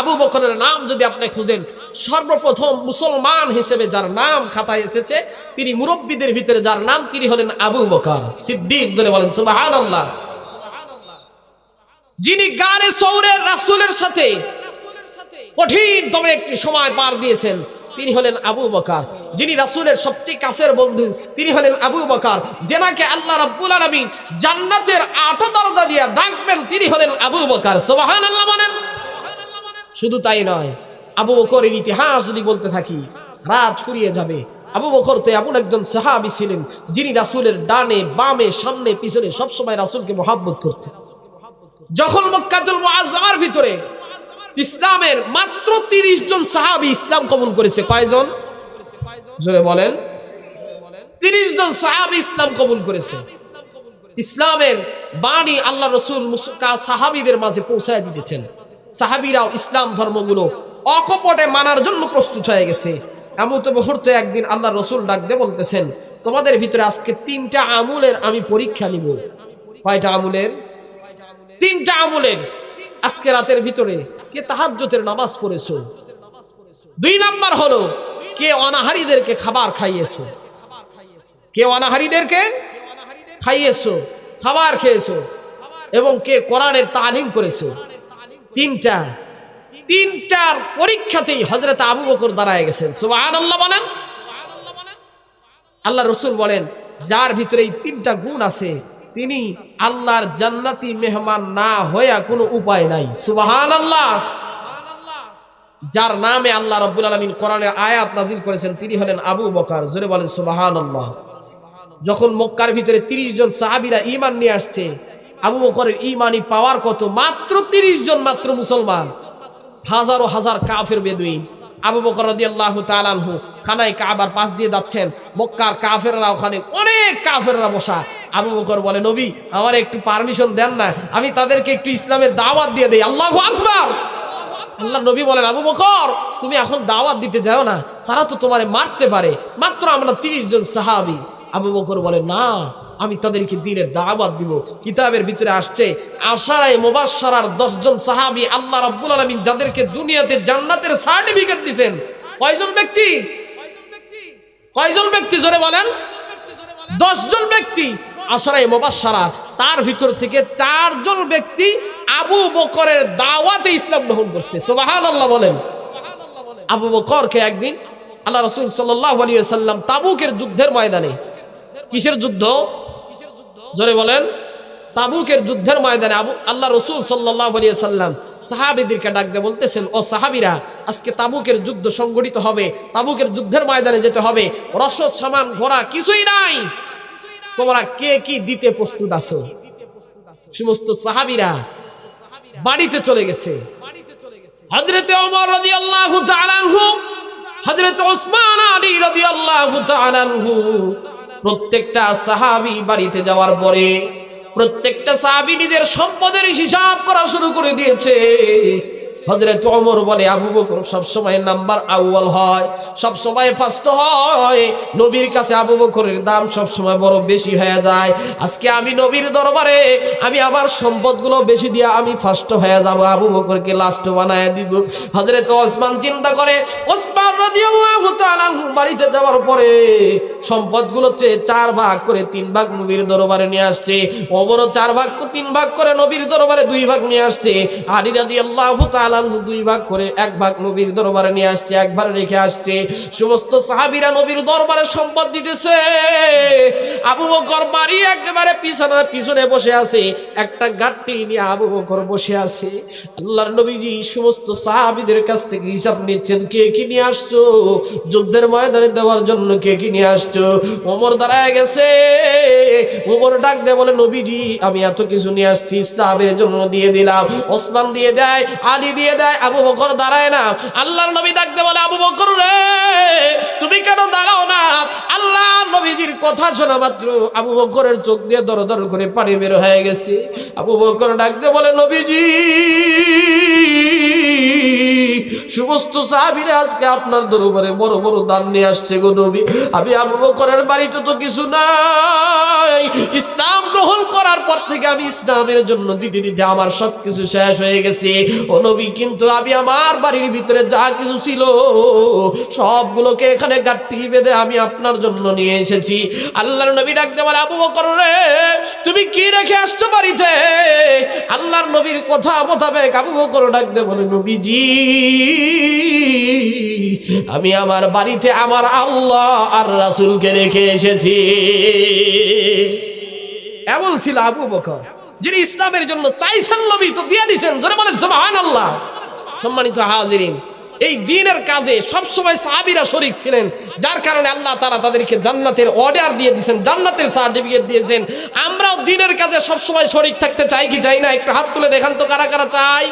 আবু বকরের নাম যদি আপনি খুঁজেন, সর্বপ্রথম মুসলমান হিসেবে যার নাম খাতায় এসেছে, তিনি মুরব্বীদের ভিতরে যার নাম তিনি হলেন আবু বকর সিদ্দিক জনে বলেন সুবাহান আল্লাহ যিনি গানে সৌরের রাসুলের সাথে কঠিন তবে একটি সময় পার দিয়েছেন, তিনি হলেন আবু বকার। যিনি রাসুলের সবচেয়ে কাছের বন্ধু, তিনি হলেন আবু বকার। যেনাকে আল্লাহ রাব্বুল আলামিন জান্নাতের আটো দরজা দিয়ে ডাকবেন, তিনি হলেন আবু বকার। সুবহানাল্লাহ বলেন। শুধু তাই নয়, আবু বকরের ইতিহাস যদি বলতে থাকি, রাত ফুরিয়ে যাবে। আবু বকর তো এমন একজন সাহাবি ছিলেন, যিনি রাসুলের ডানে, বামে, সামনে, পিছনে সবসময় রাসুলকে মহাব্বত করতেন। যখন মক্কাতুল মুআজ্জামার ভিতরে ইসলামের মাত্র তিরিশ জন সাহাবি ইসলাম কবুল করেছে, কয়জন? জোরে বলেন। তিরিশ জন সাহাবি ইসলাম কবুল করেছে। ইসলামের বাণী আল্লাহ রসুল সাহাবিদের মাঝে পৌঁছায় দিতেছেন। সাহাবিরাও ইসলাম ধর্মগুলো অকপটে মানার জন্য প্রস্তুত হয়ে গেছে। এমন তো মুহূর্তে একদিন আল্লাহ রসুল ডাক দিয়ে বলতেছেন, তোমাদের ভিতরে আজকে তিনটা আমুলের আমি পরীক্ষা নিব। কয়টা আমুলের? তিনটা আমলের। আজকে রাতের ভিতরে কে তাহাজ্জতের নামাজ পড়েছো? দুই নাম্বার হলো, কে অনাহারীদেরকে খাবার খাইয়েছো? কে অনাহারীদেরকে খাইয়েছো? খাবার খেয়েছো? এবং কে কোরআনের তালিম করেছ? তিনটা, তিনটার পরীক্ষাতেই হজরত আবু বকর দাঁড়ায় গেছেন। সুবহানাল্লাহ বলেন। আল্লাহ রসুল বলেন, যার ভিতরে এই তিনটা গুণ আছে, তিনি আল্লাহর জান্নাতি মেহমান না হইয়া কোনো উপায় নাই। সুবাহান আল্লাহ যার নামে আল্লাহ রব্বুল আলমিন কোরআনের আয়াত নাজিল করেছেন, তিনি হলেন আবু বকার। জোরে বলেন সুবাহান আল্লাহ যখন মক্কার ভিতরে তিরিশ জন সাহাবিরা ইমান নিয়ে আসছে আবু বকরের ইমানি পাওয়ার কত? মাত্র তিরিশ জন মাত্র মুসলমান। হাজারো হাজার কাফের বেদুইন। আবু বকর রাদিয়াল্লাহু তাআলা আনহু খানায় কাবার পাশ দিয়ে যাচ্ছেন। মক্কার কাফেররা ওখানে অনেক কাফেররা বসা। আবু বকর বলে, নবী, আমার একটু পারমিশন দেন না। আমি তাদেরকে একটু ইসলামের দাওয়াত দিয়ে দেই। আল্লাহু আকবার! আল্লাহ নবী বলেন, আবু বকর, তুমি এখন দাওয়াত দিতে যাও না। তারা তো তোমারে মারতে পারে। মাত্র আমরা তিরিশ জন সাহাবি। আবু বকর বলে, না আমি তাদেরকে দিনের দাওয়াত দিব। কিতাবের ভিতরে আসছে, আশারায় মোবাসারার দশজন সাহাবি আল্লাহ রাব্বুল আলামিন যাদেরকে দুনিয়াতে জান্নাতের সার্টিফিকেট দিবেন কয়জন ব্যক্তি? কয়জন ব্যক্তি জোরে বলেন? দশজন ব্যক্তি। আশারায় মোবাসারা তার ভিতর থেকে চারজন ব্যক্তি আবু বকরের দাওয়াতে ইসলাম গ্রহণ করছে। সোবাহান আল্লাহ বলেন। আবু বকরকে একদিন আল্লাহ রসুল সাল্লাহ আলিয়া সাল্লাম তাবুকের যুদ্ধের ময়দানে, কিসের যুদ্ধ? জোরে বলেন, তাবুকের যুদ্ধের ময়দানে আবু, আল্লাহ রসুল সাল্লাহ সাল্লাম সাহাবিদেরকে ডাক দিয়ে বলতেছেন, ও সাহাবিরা, আজকে তাবুকের যুদ্ধ সংগঠিত হবে, তাবুকের যুদ্ধের ময়দানে যেতে হবে, রসদ, সামান, ঘোড়া কিছুই নাই। তোমরা কে কি দিতে প্রস্তুত আছো? সমস্ত সাহাবিরা বাড়িতে চলে গেছে। হজরতে অমর রাজি আল্লাহ হজরত ওসমান আলী রাজি আল্লাহ প্রত্যেকটা সাহাবি বাড়িতে যাওয়ার পরে প্রত্যেকটা সাহাবি নিজের সম্পদের হিসাব করা শুরু করে দিয়েছে। হজরত ওমর বলে, আবু বকর সবসময় নাম্বার আউয়াল হয়, সবসময় ফার্স্ট হয়। নবীর কাছে আবু বকরের দাম সবসময় বড় বেশি হয়ে যায়। আজকে আমি নবীর দরবারে, আমি আমার সম্পদগুলো বেশি দিয়ে আমি ফার্স্ট হয়ে যাব, আবু বকরকে লাস্ট বানায় দিব। হজরত ওসমান চিন্তা করে, ওসমান রাদিয়াল্লাহু তাআলা বাড়িতে যাওয়ার পরে সম্পদগুলো চেয়ে চার ভাগ করে তিন ভাগ নবীর দরবারে নিয়ে আসছে। ওমরও চার ভাগ, তিন ভাগ করে নবীর দরবারে দুই ভাগ নিয়ে আসছে। আলী রাদিয়াল্লাহু তাআলা আনহু দুই ভাগ করে এক ভাগ নবীর দরবারে নিয়ে আসছে, একবার রেখে আসছে। সমস্ত সাহাবিরা নবীর দরবারে সম্পদ দিতেছে। আবু বকর বাড়ি একেবারে পিছনে পিছনে বসে আছে, একটা গাঠি নিয়ে আবু বকর বসে আছে। আল্লাহর নবীজি সমস্ত সাহাবিদের কাছ থেকে হিসাব নিচ্ছেন, কে কি নিয়ে আসছো? যুদ্ধের ময়দানে দেওয়ার জন্য কে কি নিয়ে আসছো? ওমর দাঁড়ায় গেছে। ওমর ডাক দেয়, বলে, নবীজি, আমি এত কিছু নিয়ে আসছি, ইসলামের জন্য দিয়ে দিলাম, ওসমান দিয়ে দেয়, আলী দিয়ে দেয়, আবু বকর দাঁড়ায় না। আল্লাহর নবী ডাকতে বলে, আবু বকর রে, তুমি কেন দাঁড়াও না? আল্লাহ নবীজির কথা শোনা মাত্র আবু বকরের চোখ দিয়ে দর দর করে পানি বের হয়ে গেছে। আবু বকর ডাকতে বলে, নবীজি! সমস্ত সাহাবীরা আজকে আপনার দরবারে বড় বড় দান নিয়ে আসছে গো নবী। আমি আবু বকরের বাড়িতে তো কিছু নাই। ইসলাম গ্রহণ করার পর থেকে আমি ইসলামের জন্য দিতে দিতে আমার সব কিছু শেষ হয়ে গেছে। ও নবী, কিন্তু আমি আমার বাড়ির ভিতরে যা কিছু ছিল, সবগুলোকে এখানে গাঠি বেঁধে আমি আপনার জন্য নিয়ে এসেছি। আল্লাহর নবী ডাক দেওয়ার আবু বকর রে, তুমি কি রেখে আসছো বাড়িতে? আল্লাহর নবীর কথা মোতাবেক আবু বকর ডাক দে বলে, নবীজি, আমি আমার বাড়িতে আমার আল্লাহ আর রাসুলকে রেখে এসেছি। এমন ছিল আবু বকর, যিনি ইসলামের জন্য চাইছেন নবী, তো দিয়ে দিয়েছেন জোরে বলে সুবহানাল্লাহ। সম্মানিত হাজিরিন এই দিনের কাজে সবসময় সাহাবিরা শরিক ছিলেন, যার কারণে আল্লাহ তারা তাদেরকে জান্নাতের অর্ডার দিয়ে দিয়েছেন, জান্নাতের সার্টিফিকেট দিয়েছেন। আমরাও দিনের কাজে সবসময় শরিক থাকতে চাই কি চাই না? একটু হাত তুলে দেখান তো কারা কারা চাই